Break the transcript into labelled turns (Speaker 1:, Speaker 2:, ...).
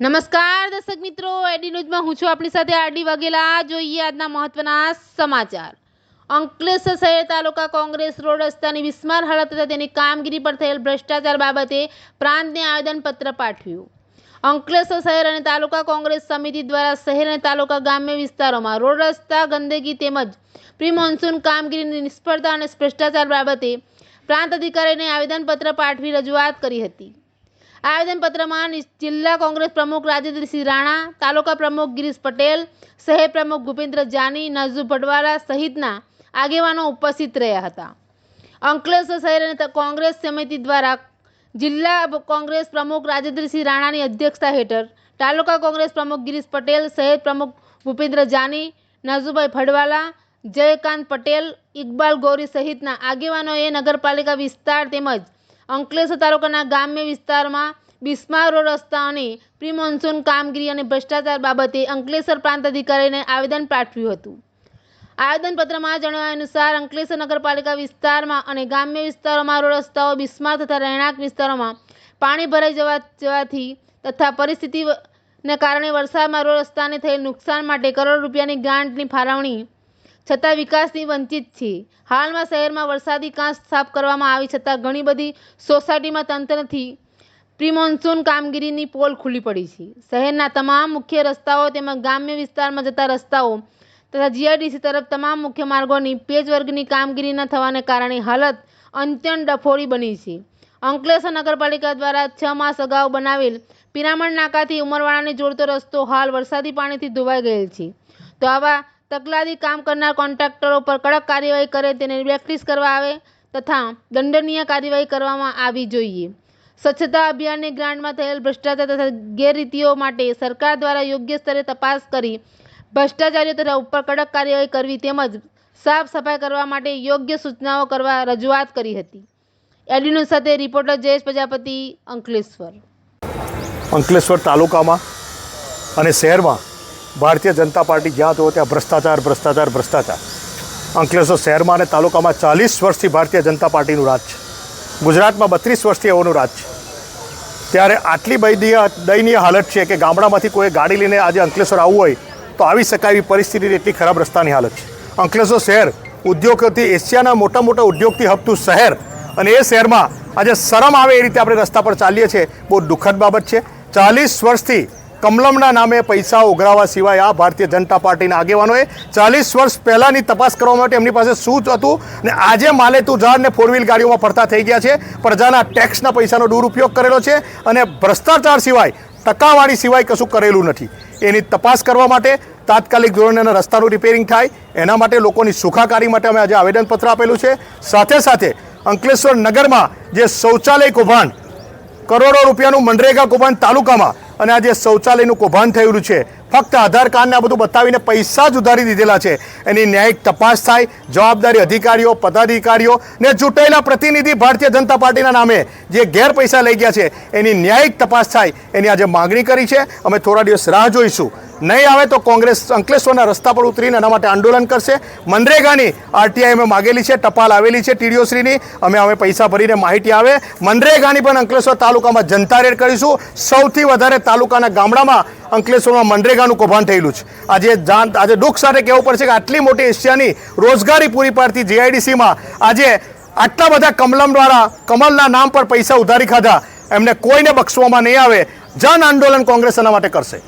Speaker 1: નમસ્કાર દર્શક મિત્રો, એડી ન્યૂઝમાં હું છું આપણી સાથે આરડી વાઘેલા. જોઈએ આજના મહત્વના સમાચાર. અંકલેશ્વર શહેર તાલુકા કોંગ્રેસ રોડ રસ્તાની વિસ્માર હાલત તથા તેની કામગીરી પર થયેલ ભ્રષ્ટાચાર બાબતે પ્રાંતને આવેદનપત્ર પાઠવ્યું. અંકલેશ્વર શહેર અને તાલુકા કોંગ્રેસ સમિતિ દ્વારા શહેર અને તાલુકા ગ્રામ્ય વિસ્તારોમાં રોડ રસ્તા, ગંદકી તેમજ પ્રી મોન્સૂન કામગીરીની નિષ્ફળતા અને ભ્રષ્ટાચાર બાબતે પ્રાંત અધિકારીને આવેદનપત્ર પાઠવી રજૂઆત કરી હતી. આવેદનપત્રમાં જિલ્લા કોંગ્રેસ પ્રમુખ રાજેન્દ્રસિંહ રાણા, તાલુકા પ્રમુખ ગિરીશ પટેલ, શહેર પ્રમુખ ભૂપેન્દ્ર જાની નજુ ભડવાલા સહિતના આગેવાનો ઉપસ્થિત રહ્યા હતા. અંકલેશ્વર શહેર અને કોંગ્રેસ સમિતિ દ્વારા જિલ્લા કોંગ્રેસ પ્રમુખ રાજેન્દ્રસિંહ રાણાની અધ્યક્ષતા હેઠળ તાલુકા કોંગ્રેસ પ્રમુખ ગિરીશ પટેલ, શહેર પ્રમુખ ભૂપેન્દ્ર જાની નાઝુભાઈ ફડવાલા જયકાંત પટેલ, ઇકબાલ ગૌરી સહિતના આગેવાનોએ નગરપાલિકા વિસ્તાર તેમજ અંકલેશ્વર તાલુકાના ગ્રામ્ય વિસ્તારમાં બિસ્માર રોડ રસ્તા અને પ્રી મોન્સૂન કામગીરી અને ભ્રષ્ટાચાર બાબતે અંકલેશ્વર પ્રાંત અધિકારીને આવેદન પાઠવ્યું હતું. આવેદનપત્રમાં જણાવ્યા અનુસાર, અંકલેશ્વર નગરપાલિકા વિસ્તારમાં અને ગ્રામ્ય વિસ્તારોમાં રોડ રસ્તાઓ બિસ્માર તથા રહેણાંક વિસ્તારોમાં પાણી ભરાઈ જવા જવાથી તથા પરિસ્થિતિને કારણે વરસાદમાં રોડ રસ્તાને થયેલ નુકસાન માટે કરોડ રૂપિયાની ગ્રાન્ટની ફાળવણી છતાં વિકાસથી વંચિત છે હાલમાં શહેરમાં વરસાદી કાંસ સાફ કરવામાં આવી છતાં ઘણી બધી સોસાયટીમાં તંત્રથી પ્રિમોન્સૂન કામગીરીની પોલ ખુલ્લી પડી છે. શહેરના તમામ મુખ્ય રસ્તાઓ તેમજ ગ્રામ્ય વિસ્તારમાં જતા રસ્તાઓ તથા જીઆઈડીસી તરફ તમામ મુખ્ય માર્ગોની પેચવર્ગની કામગીરી ન થવાને કારણે હાલત અત્યંત ડફોળી બની છે. અંકલેશ્વર નગરપાલિકા દ્વારા છ માસ અગાઉ બનાવેલ પિરામણ નાકાથી ઉમરવાડાને જોડતો રસ્તો હાલ વરસાદી પાણીથી ધોવાઈ ગયેલ છે. તો આવા તકલાદી કામ કરનાર કોન્ટ્રાક્ટરો પર કડક કાર્યવાહી કરે તેને પ્રેક્ટિસ કરવા આવે તથા દંડનીય કાર્યવાહી કરવામાં આવી જોઈએ. સ્વચ્છતા અભિયાનની ગ્રાન્ટમાં થયેલ ભ્રષ્ટાચાર તથા ગેરરીતિઓ માટે સરકાર દ્વારા યોગ્ય સ્તરે તપાસ કરી ભ્રષ્ટાચારીઓ તથા ઉપર કડક કાર્યવાહી કરવી તેમજ સાફ સફાઈ કરવા માટે યોગ્ય સૂચનાઓ કરવા રજૂઆત કરી હતી. એડિનો સાથે રિપોર્ટર જયેશ પ્રજાપતિ અંકલેશ્વર.
Speaker 2: અંકલેશ્વર તાલુકામાં અને શહેરમાં ભારતીય જનતા પાર્ટી જ્યાં તો ત્યાં ભ્રષ્ટાચાર ભ્રષ્ટાચાર ભ્રષ્ટાચાર. અંકલેશ્વર શહેરમાં અને તાલુકામાં ચાલીસ વર્ષથી ભારતીય જનતા પાર્ટીનું રાજ છે. ગુજરાતમાં બત્રીસ વર્ષથી એઓનું રાજ છે. ત્યારે આટલી બૈદીય, દયનીય હાલત છે કે ગામડામાંથી કોઈ ગાડી લઈને આજે અંકલેશ્વર આવવું હોય તો આવી શકાય એવી પરિસ્થિતિ એટલી ખરાબ રસ્તાની હાલત છે. અંકલેશ્વર શહેર ઉદ્યોગોથી એશિયાના મોટા મોટા ઉદ્યોગથી હપતું શહેર અને એ શહેરમાં આજે શરમ આવે એ રીતે આપણે રસ્તા પર ચાલીએ છીએ. બહુ દુઃખદ બાબત છે. ચાલીસ વર્ષથી કમલમના નામે પૈસા ઉઘરાવા સિવાય આ ભારતીય જનતા પાર્ટીના આગેવાનોએ ચાલીસ વર્ષ પહેલાંની તપાસ કરવા માટે એમની પાસે શું હતું ને આજે માલે તું ઝાડ ને ફોર વ્હીલ ગાડીઓમાં ફરતા થઈ ગયા છે. પ્રજાના ટેક્સના પૈસાનો દુરુપયોગ કરેલો છે અને ભ્રષ્ટાચાર સિવાય ટકાવાળી સિવાય કશું કરેલું નથી. એની તપાસ કરવા માટે તાત્કાલિક ધોરણે એના રસ્તાનું રિપેરિંગ થાય. એના માટે લોકોની સુખાકારી માટે અમે આજે આવેદનપત્ર આપેલું છે. સાથે સાથે અંકલેશ્વર નગરમાં જે શૌચાલય કૌભાંડ કરોડો રૂપિયાનું મનરેગા કૌભાંડ તાલુકામાં અને આ જે શૌચાલયનું કૌભાંડ થયેલું છે. ફક્ત આધાર કાર્ડને આ બધું બતાવીને પૈસા જ ઉધારી દીધેલા છે. એની ન્યાયિક તપાસ થાય, જવાબદારી અધિકારીઓ, પદાધિકારીઓ ને ચૂંટાયેલા પ્રતિનિધિ ભારતીય જનતા પાર્ટીના નામે જે ગેર પૈસા લઈ ગયા છે, એની ન્યાયિક તપાસ થાય, એની આજે માગણી કરી છે. અમે થોડા દિવસ રાહ જોઈશું. નહીં આવે તો કોંગ્રેસ અંકલેશ્વરના રસ્તા પર ઉતરીને એના માટે આંદોલન કરશે. મનરેગાની આરટીઆઈ અમે માગેલી છે, ટપાલ આવેલી છે ટીડીઓશ્રીની અમે અમે પૈસા ભરીને માહિતી આવે. મનરેગાની પણ અંકલેશ્વર તાલુકામાં જનતા રેડ કરીશું. સૌથી વધારે તાલુકાના ગામડામાં અંકલેશ્વરમાં મનરેગાનું કૌભાંડ થયેલું છે. આજે જાણ આજે દુઃખ સાથે કહેવું પડશે કે આટલી મોટી એશિયાની રોજગારી પૂરી પાડતી જીઆઈડીસીમાં આજે આટલા બધા કમલમ દ્વારા કમલના નામ પર પૈસા ઉધારી ખાધા. એમને કોઈને બક્ષવામાં નહીં આવે. જન આંદોલન કોંગ્રેસ એના માટે કરશે.